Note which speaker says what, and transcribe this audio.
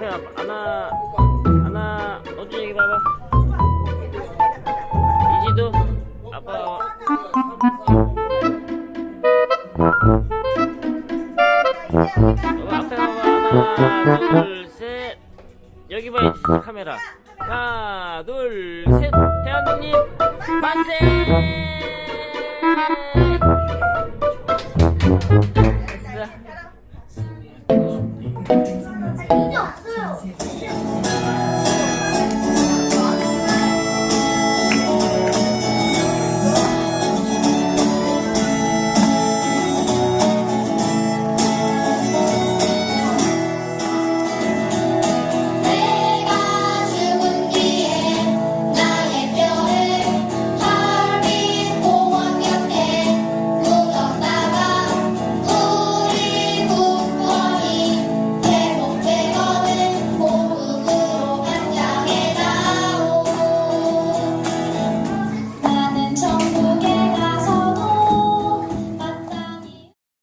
Speaker 1: 앞에 하나 하나 어준이 봐봐. 이지도? 아빠. 봐봐 앞에 봐봐. 하나 둘셋. 여기 봐 이지도 카메라. 하나 둘셋. 대한민국 만세! 谢谢。